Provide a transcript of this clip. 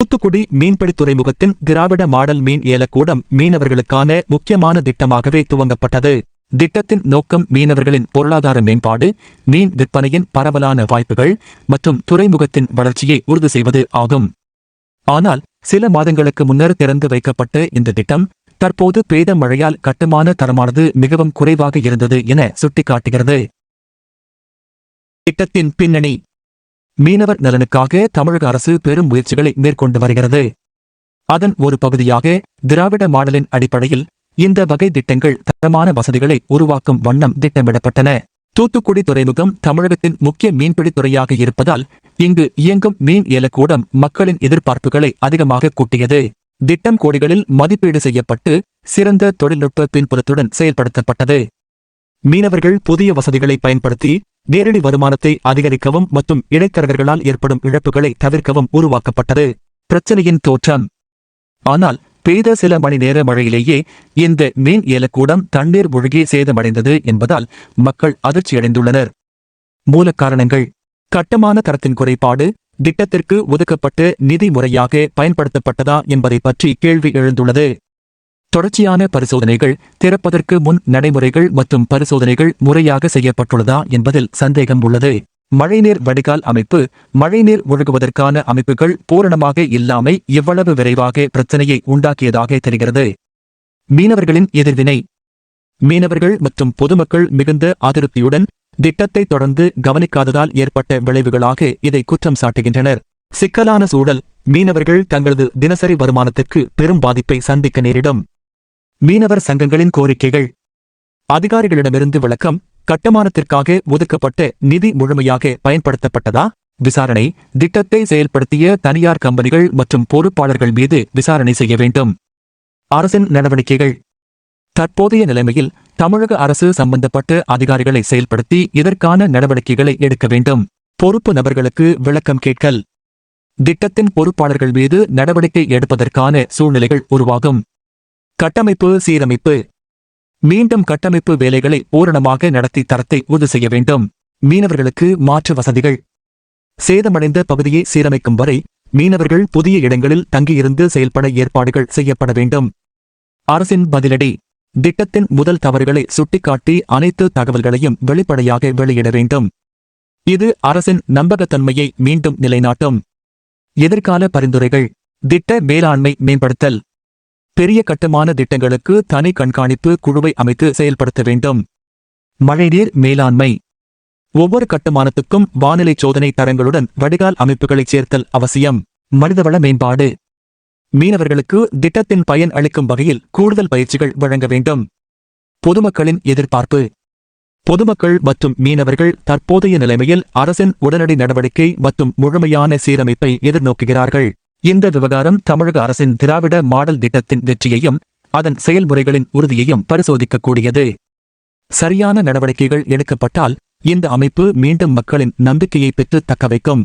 தூத்துக்குடி மீன்பிடி துறைமுகத்தின் திராவிட மாடல் மீன் ஏலக்கூடம் மீனவர்களுக்கான முக்கியமான திட்டமாகவே துவங்கப்பட்டது. திட்டத்தின் நோக்கம் மீனவர்களின் பொருளாதார மேம்பாடு மீன் விற்பனையின் பரவலான வாய்ப்புகள் மற்றும் துறைமுகத்தின் வளர்ச்சியை உறுதி செய்வது ஆகும். ஆனால் சில மாதங்களுக்கு முன்னர் திறந்து வைக்கப்பட்ட இந்த திட்டம் தற்போது பெய்த மழையால் கட்டுமான தரமானது மிகவும் குறைவாக இருந்தது என சுட்டிக்காட்டுகிறது. திட்டத்தின் பின்னணி மீனவர் நலனுக்காக தமிழக அரசு பெரும் முயற்சிகளை மேற்கொண்டு வருகிறது. அதன் ஒரு பகுதியாக திராவிட மாடலின் அடிப்படையில் இந்த வகை திட்டங்கள் தரமான வசதிகளை உருவாக்கும் வண்ணம் திட்டமிடப்பட்டன. தூத்துக்குடி துறைமுகம் தமிழகத்தின் முக்கிய மீன்பிடி துறையாக இருப்பதால் இங்கு இயங்கும் மீன் ஏலக்கூடம் மக்களின் எதிர்பார்ப்புகளை அதிகமாக கூட்டியது. திட்டம் கோடிகளில் மதிப்பீடு செய்யப்பட்டு சிறந்த தொழில்நுட்ப பின்புலத்துடன் செயல்படுத்தப்பட்டது. மீனவர்கள் புதிய வசதிகளை பயன்படுத்தி நேரடி வருமானத்தை அதிகரிக்கவும் மற்றும் இடைத்தரகர்களால் ஏற்படும் இழப்புகளை தவிர்க்கவும் உருவாக்கப்பட்டது. பிரச்சனையின் தோற்றம். ஆனால் பெய்த சில மணி நேர மழையிலேயே இந்த மீன் ஏலக்கூடம் தண்ணீர் மூழ்கி சேதமடைந்தது என்பதால் மக்கள் அதிர்ச்சியடைந்துள்ளனர். மூலக்காரணங்கள் கட்டுமான தரத்தின் குறைபாடு திட்டத்திற்கு ஒதுக்கப்பட்டு நிதி முறையாக பயன்படுத்தப்பட்டதா என்பதை பற்றி கேள்வி எழுந்துள்ளது. தொடர்ச்சியான பரிசோதனைகள் திறப்பதற்கு முன் நடைமுறைகள் மற்றும் பரிசோதனைகள் முறையாக செய்யப்பட்டுள்ளதா என்பதில் சந்தேகம் உள்ளது. மழைநீர் வடிகால் அமைப்பு மழைநீர் ஒழுகுவதற்கான அமைப்புகள் பூரணமாக இல்லாமை எவ்வளவு விரைவாக பிரச்சனையை உண்டாக்கியதாக தெரிகிறது. மீனவர்களின் எதிர்வினை. மீனவர்கள் மற்றும் பொதுமக்கள் மிகுந்த அதிருப்தியுடன் திட்டத்தை தொடர்ந்து கவனிக்காததால் ஏற்பட்ட விளைவுகளாக இதை குற்றம் சாட்டுகின்றனர். சிக்கலான சூழல். மீனவர்கள் தங்களது தினசரி வருமானத்திற்கு பெரும் பாதிப்பை சந்திக்க நேரிடும். மீனவர் சங்கங்களின் கோரிக்கைகள். அதிகாரிகளிடமிருந்து விளக்கம் கட்டுமானத்திற்காக ஒதுக்கப்பட்ட நிதி முழுமையாக பயன்படுத்தப்பட்டதா? விசாரணை திட்டத்தை செயல்படுத்திய தனியார் கம்பெனிகள் மற்றும் பொறுப்பாளர்கள் மீது விசாரணை செய்ய வேண்டும். அரசின் நடவடிக்கைகள். தற்போதைய நிலைமையில் தமிழக அரசு சம்பந்தப்பட்ட அதிகாரிகளை செயல்படுத்தி இதற்கான நடவடிக்கைகளை எடுக்க வேண்டும். பொறுப்பு நபர்களுக்கு விளக்கம் கேட்கல். திட்டத்தின் பொறுப்பாளர்கள் மீது நடவடிக்கை எடுப்பதற்கான சூழ்நிலைகள் உருவாகும். கட்டமைப்பு சீரமைப்பு. மீண்டும் கட்டமைப்பு வேலைகளை பூரணமாக நடத்தி தரத்தை உறுதி செய்ய வேண்டும். மீனவர்களுக்கு மாற்று வசதிகள். சேதமடைந்த பகுதியை சீரமைக்கும் வரை மீனவர்கள் புதிய இடங்களில் தங்கியிருந்து செயல்பட ஏற்பாடுகள் செய்யப்பட வேண்டும். அரசின் பதிலடி. திட்டத்தின் முதல் தவறுகளை சுட்டிக்காட்டி அனைத்து தகவல்களையும் வெளிப்படையாக வெளியிட வேண்டும். இது அரசின் நம்பகத்தன்மையை மீண்டும் நிலைநாட்டும். எதிர்கால பரிந்துரைகள். திட்ட மேலாண்மை மேம்படுத்தல். பெரிய கட்டுமான திட்டங்களுக்கு தனி கண்காணிப்பு குழுவை அமைத்து செயல்படுத்த வேண்டும். மழைநீர் மேலாண்மை. ஒவ்வொரு கட்டுமானத்துக்கும் வானிலை சோதனை தரங்களுடன் வடிகால் அமைப்புகளை சேர்த்தல் அவசியம். மனிதவள மேம்பாடு. மீனவர்களுக்கு திட்டத்தின் பயன் அளிக்கும் வகையில் கூடுதல் பயிற்சிகள் வழங்க வேண்டும். பொதுமக்களின் எதிர்பார்ப்பு. பொதுமக்கள் மற்றும் மீனவர்கள் தற்போதைய நிலைமையில் அரசின் உடனடி நடவடிக்கை மற்றும் முழுமையான சீரமைப்பை எதிர்நோக்குகிறார்கள். இந்த விவகாரம் தமிழக அரசின் திராவிட மாடல் திட்டத்தின் வெற்றியையும் அதன் செயல்முறைகளின் உறுதியையும் பரிசோதிக்கக்கூடியது. சரியான நடவடிக்கைகள் எடுக்கப்பட்டால் இந்த அமைப்பு மீண்டும் மக்களின் நம்பிக்கையை பெற்று தக்கவைக்கும்